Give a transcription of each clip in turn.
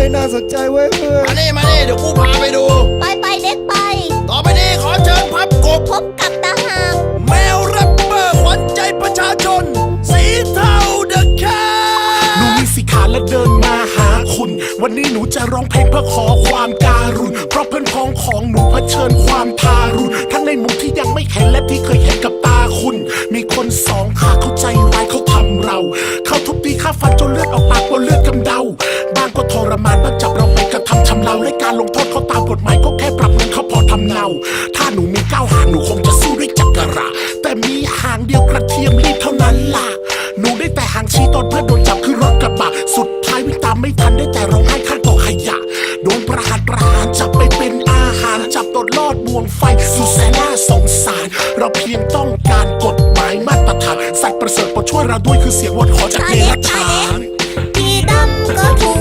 ฮ้ยน่าสนใจเว้ยเพื่อนมาเน่มาเน่เดี๋ยวกูพาไปดู ไปไปเด็กไป ต่อไปนี้ขอเชิญพับกบพบกับตาหางแมวรัเบอร์ขวัญใจประชาชน สีเทาเดอะแคทหนูมีสีขาและเดินมาหาคุณ วันนี้หนูจะร้องเพลงเพื่อขอความการุณเพราะเพื่อนพ้องของหนูเผชิญความทารุณทั้งในมุมที่ยังไม่เห็นและที่เคยเห็นกับตาคุณ มีคนสองขาเข้าใจร้ายเขาทำเรา เขาทุบตีข้าฟันจนเลือดออกปาก กำเดาบางก็ทรมานบางจับเราไปกระทำชำเราและการลงโทษเขาตามกฎหมายก็แค่ปรับเงินเขาพอทำเนาถ้าหนูมีเก้าหางหนูคงจะสู้ด้วยจักระ แต่มีหางเดียวกระเทียมรีบเท่านั้นล่ะ หนูได้แต่หางชี้ตอนเพื่อนโดนจับคือรถกระบะสุดท้ายวิ่งตามไม่ทันได้แต่ร้องไห้ข้างกองขยะโดนประหารประหารจับไปเป็นอาหารจับตดลอดบ่วงไฟสุดแสนน่าสงสาร เราเพียงต้องการกฎหมายมาตรฐานสัตว์ประเสริฐโปรดช่วยเราด้วยคือเสียงวอนขอจากเดรัจฉาน ด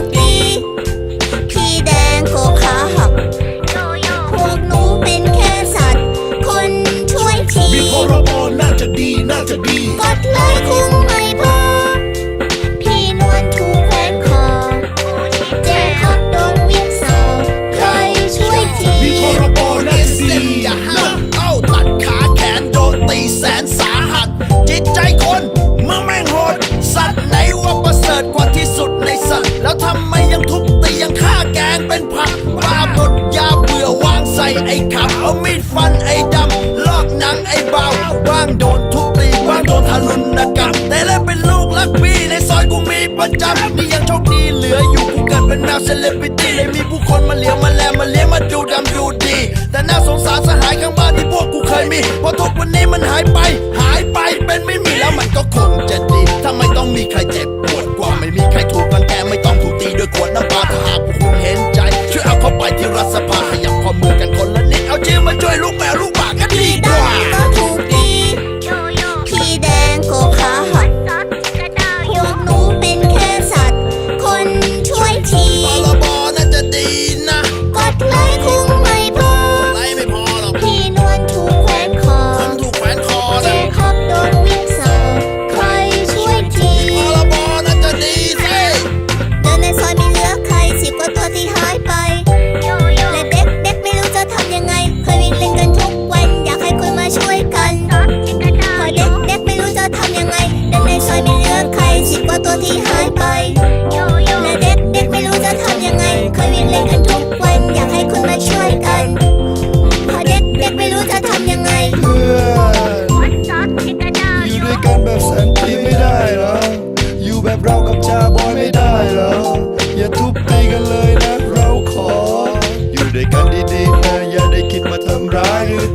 ไอ้ขับเอามีดฟันไอ้ดำ ลอกหนังไอ้เบาบ้างโดนทุบตีบ้างโดนทารุณกรรมแต่แล้วเป็นลูกรักพี่ในซอยกูมีประจำนี่ยังโชคดีเหลืออยู่กูเกิดเป็นแมวเซเลบริตี้เลยมีผู้คนมาเลี้ยงมาแลมาเลี้ยงมาดูดำดูดี แต่น่าสงสารสหายข้างบ้านที่พวกกูเคยมีพอทุกวันนี้มันหายไป หายไปเป็นไม่มีแล้วมันก็คงจะดีถ้าไม่ต้องมีใครเจ็บ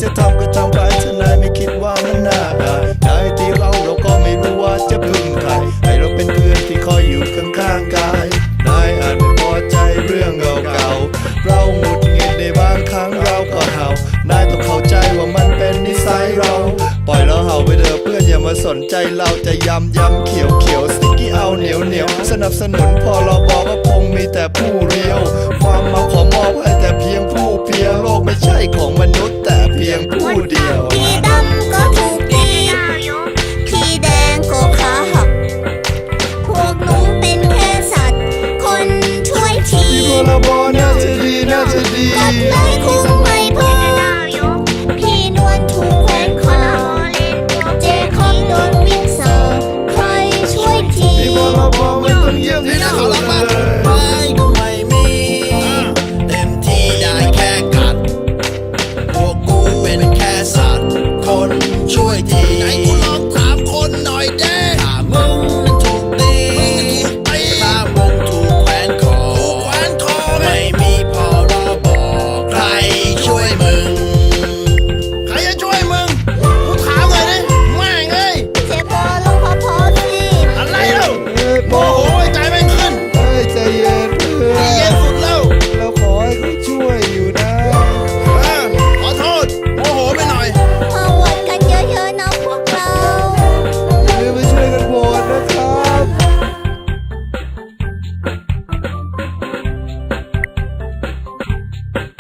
จะทำก็ทำไปถ้านายไม่คิดว่ามันน่าได้นายตีเราเราก็ไม่รู้ว่าจะพึ่งใครให้เราเป็นเพื่อนที่คอยอยู่ข้างๆกายนายอาจไม่พอใจเรื่องเก่าๆเราหงุดหงิดในบางครั้งเราก็เห่านายต้องเข้าใจว่ามันเป็นนิสัยเรา ปล่อยเราเห่าไปเถอะเพื่อนอย่ามาสนใจเราจะยำยำเขียวเขียวสติกกี้เอาเหนียวเหนียวสนับสนุนพอเราบอกว่าคงมีแต่ผู้เรียว ความมาขอมอบให้แต่เพียงผู้ เพียงโลกไม่ใช่ของมนุษย์แต่เพียงผู้เดียวพี่ดำก็ถูกตีพี่แดงก็ขาหักพวกหนูเป็นแค่สัตว์ คนช่วยที ที่พรบ